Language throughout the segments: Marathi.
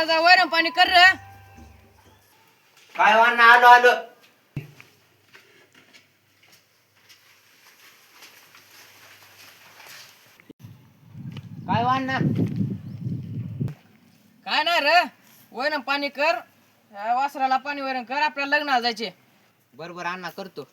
जा जा वैरण पाणी कर रे. काय वाना आलो आलो. काय वाना काय नाही रे. वैरण पाणी कर. या वासराला पाणी वैरण कर. आपल्याला लग्नाला जायचे. बरोबर अण्णा करतो.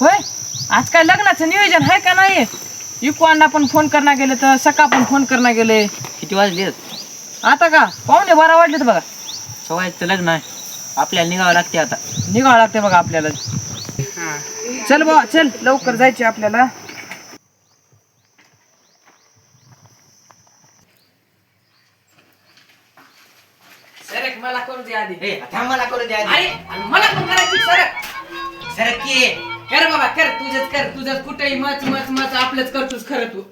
होय? आज काय लग्नाचं नियोजन आहे का नाही इकवांना पण फोन करणं गेले तर सका पण फोन करणं गेले. किती वाजले आता का? पाहुणे बारा वाजलेत बघा. सवायचं लग्न आहे. आपल्याला निघावं लागते आता. निघावं लागते बघा आपल्याला. चल बाबा चल. लवकर जायचे आपल्याला. सरक मला करू दे आधी. ए थांब मला करू द्या अरे आणि मला पण करायची सरक सर की? कर बाबा कर तुझंच कर तुझंच. कुठेही मच मच मच आपलंच करतोस खरं तू.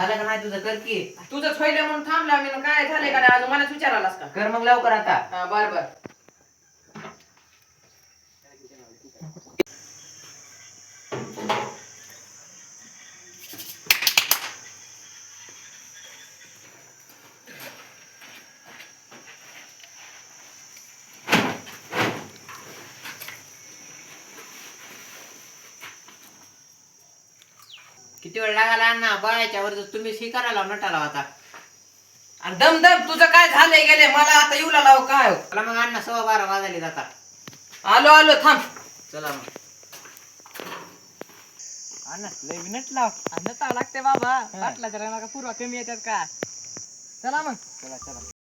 झालं का नाही तुझं? कर की. तुझंच होईल म्हणून थांबला मी. काय झालंय का नाही? अजून मलाच विचारालास का? कर मग लवकर आता. हा, बर बर. किती वेळ लागाला अण्णा? बायाच्या वर तुम्ही स्वीकारायला नटाला आता आणि दम दम तुझं काय झालंय गेले मला आता येऊ लाव काय? चला मग अण्णा सव्वा बारा वाजले जाता. आलो आलो थांब. चला मग. अण्णा लय मिनिट लाव. अन्न लागते बाबा. पाटलाच्या रंगा पूर्वा कमी येतात का? चला मग. चला चला.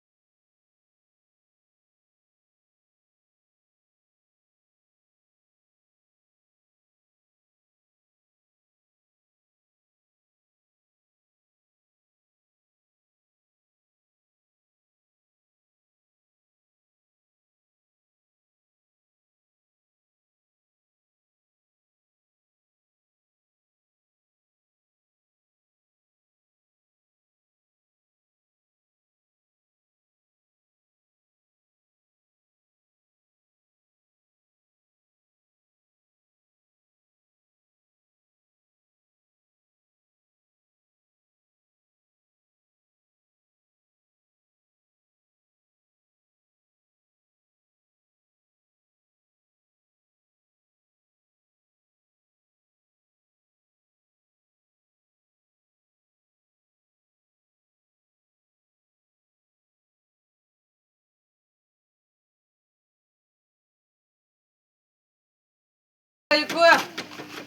ऐकू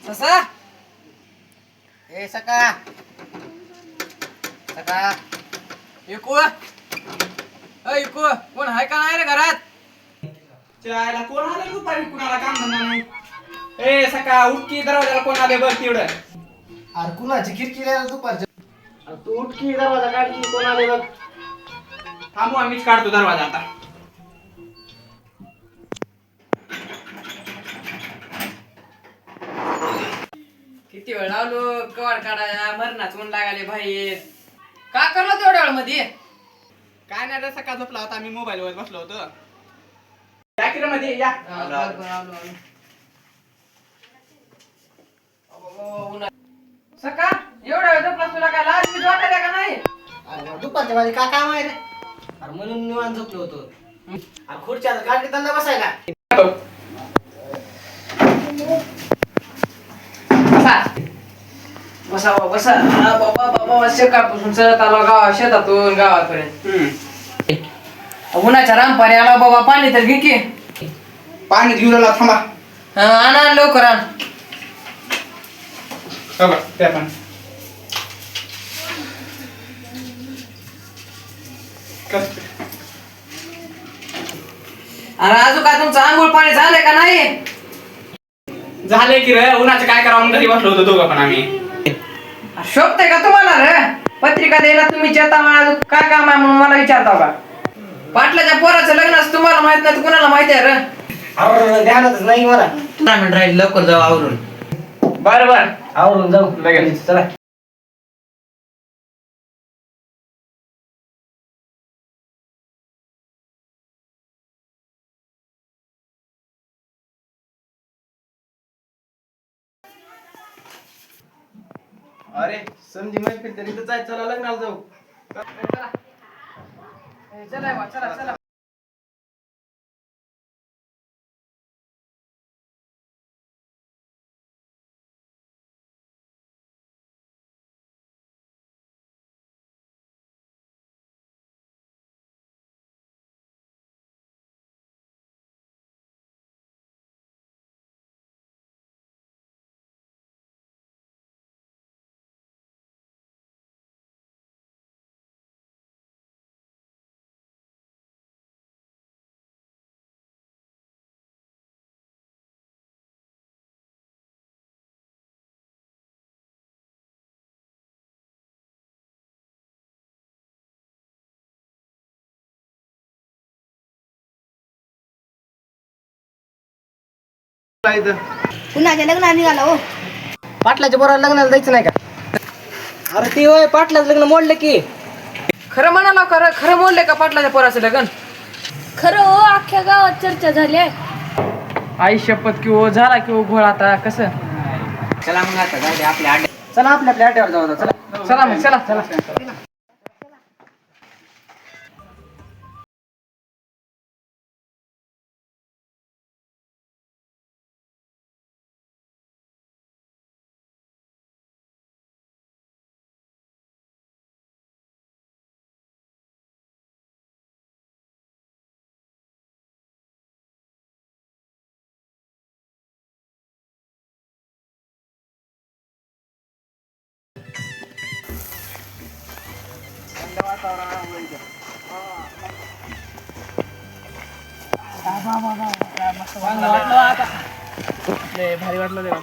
ससा. ए सका. सका. ऐकू ऐकू कोण हाय का नाही रे घरात? त्याला कोण आलं दुपारी? कुणाला काम धंदा नाही? ए सका उठकी दरवाजाला कोण आले बघ तेवढं अरे कुणाची खिडकी दुपारच्या अरे तू उठकी दरवाजा काढ कोण आले बघ. थांबू आम्हीच काढतो दरवाजा आता. किती वेळ लावलो? कवाड काढाया मरणाच ऊन लागाले बाहेर. का करलो तेवढ्या वेळमध्ये काय नाही रे सकाळ झोपला होता मी मोबाईल वर बसलो होतो. या मध्ये या. सका एवढ्या वेळ झोपलास तुला काय लाज बीज वाटायला का नाही? अरे दुपारच्या माझी काय काम आहे रे? अरे म्हणून निवांत झोपलो होतो. अरे खुर्च्या गाडी त्यांना बसायला. बसा बा, बसा. हा, बाबा बाबा सकाळपासून चढत आलो गावा शेतातून हम्म. उन्हाच्या आला बाबा पाणी तर घे की. पाणी घेऊन आला थांबा. हा, आण आण लवकर आण. हो का, प्या पाणी. कस? आणि अजून काय तुमचं आंघोळ पाणी झालंय का नाही? झालंय की रे उन्हाचं काय करावं म्हणून घरी बसलो होतो दोघं पण आम्ही. शोभते का तुम्हाला रे? पत्रिका द्यायला तुम्ही जेता अजून काय काम आहे म्हणून मला विचारता का? पाटलाच्या पोराचं लग्न असं तुम्हाला माहीत नाही तर कुणाला माहिती आहे रे? ध्यानातच नाही मला. राहील लवकर जाऊ आवरून. बरं बरं. आवरून जाऊ लगेच. चला. अरे समजी मैफिल तरी तर जायचं चला लग्नाला जाऊ. चला चला चला. उन्हाच्या लग्नाला निघाला हो? पाटलाच्या बरोबर लग्नाला जायचं नाही का? अरे ते होय पाटलाचं लग्न मोडलं की. खरं म्हणाला खरं खरं बोलले का पाटलाच्या पोराचं लग्न? खरं हो अख्ख्या गावात चर्चा झाली आहे. आई शपथ कि ओ झाला कि ओ घोळ आता कसं? चला मग आता जाऊ दे आपल्या आड्या चला आपल्या आपल्या आट्यावर जाऊ आता, चला. चला मग चला चला. भारी वाटलं देवा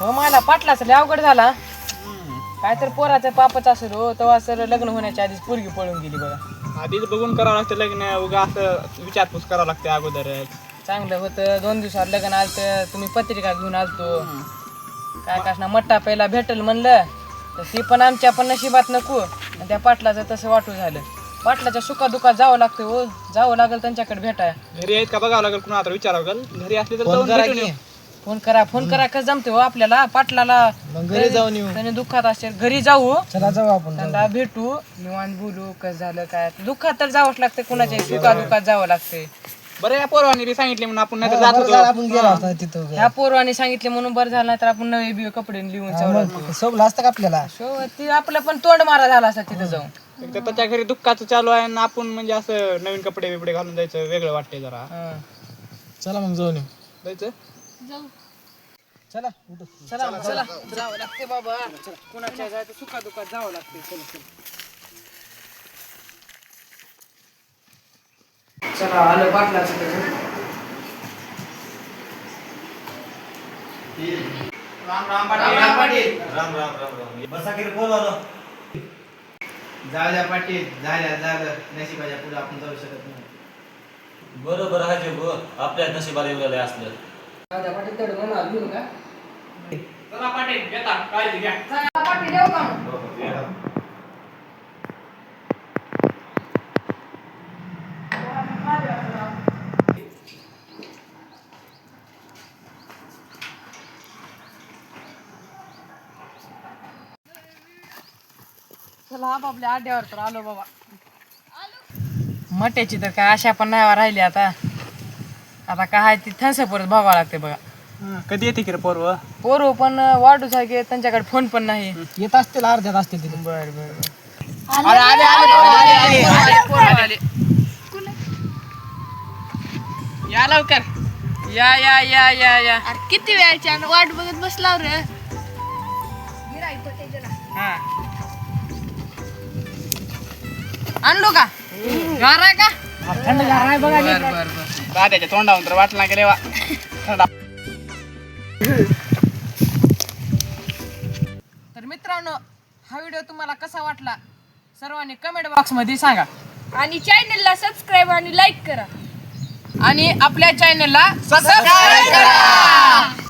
हो मला पाटलाच लय अवघड झाला काय तर पोराचं पापच असेल हो तेव्हा सर लग्न होण्याच्या आधीच पोरगी पळून गेली बघा. आधीच बघून करावं लागतं लग्न उगा असं विचारपूस करावं लागते अगोदरच. चांगलं होतं दोन दिवसात लग्न आलतं तुम्ही पत्रिका घेऊन आलतो. काय कसना मट्टा पहिला भेटल म्हणलं तर ती पण आमच्या पण नशिबात नको. आणि त्या पाटलाचं तसं वाटू झालं. पाटलाच्या सुखादुखात जावं लागतं हो. जावं लागेल त्यांच्याकडे भेटाय घरी आहेत का बघावं लागेल? कुणा आता विचारावं लागेल. घरी असले तर जाऊन भेटून येऊ. फोन करा. फोन करा कसं जमते हो आपल्याला. पाटलाला घरी जाऊन येऊ. त्याने दुःखात असेल. घरी जाऊ. चला जाऊ आपण त्यांना भेटू. निवांत बोलू कसं झालं काय. दुःखात तर जावंच लागतं कुणाच्या सुखा दुःखात जावं लागतंय. बरं या पोरवानी सांगितले म्हणून आपण नाही तर जात होतो. आपण गेलो होता तिथं ह्या पोरवानी सांगितले म्हणून बरं झालं तर आपण नवे बिवे कपडे लिहून चवळतो सोबलं असतं का आपल्याला? शो ती आपलं पण तोंड मारा झाला असता तिथं जाऊन. त्याच्या घरी दुःखाचं चालू आहे आणि आपण म्हणजे असं नवीन कपडे बिपडे घालून जायचं वेगळं वाटतंय जरा. हं. चला मग जाऊन येऊ. जायचं? चला चला चला जावं लागते बाबा. कुणाच्या जायचं सुखा दुखात जावं लागते चला चला. चला आलं पाटलाचं तर. झाल्या पाटील. झाल्या झालं नशिबाच्या पुढे आपण जाऊ शकत नाही. बरोबर आहे जे आपल्या नशिबाला एवढं लय असलं. राजा पाटील तेवढं म्हणून घेऊ का चला पाटील येता काळजी घ्या. चला, पाटील येऊ का चला आपल्या आड्यावर तर आलो बाबा मट्याची तर काय आशा पण नाही राहिली आता आता काय ती थंस परत बघावं लागते बघा हं, कधी येते की रे पोरव पोरं पण वाढू सारखे त्यांच्याकडे फोन पण नाही येत असतील अर्ध्यात असतील तिथे बर बर आले, आले, आले आले आले आले पोरं आले या लवकर या या या या या अरे किती वेळची आणि वाट बघत बसला रे आणलो का? गार आहे का थंड गार आहे बघा बर बर बर. दाद्याच्या तोंडावून तर वाटला गेले वा? तर मित्रांनो हा व्हिडिओ तुम्हाला कसा वाटला? सर्वांनी कमेंट बॉक्समध्ये सांगा. आणि चॅनलला सबस्क्राईब आणि लाईक करा. आणि आपल्या चॅनलला सबस्क्राईब करा.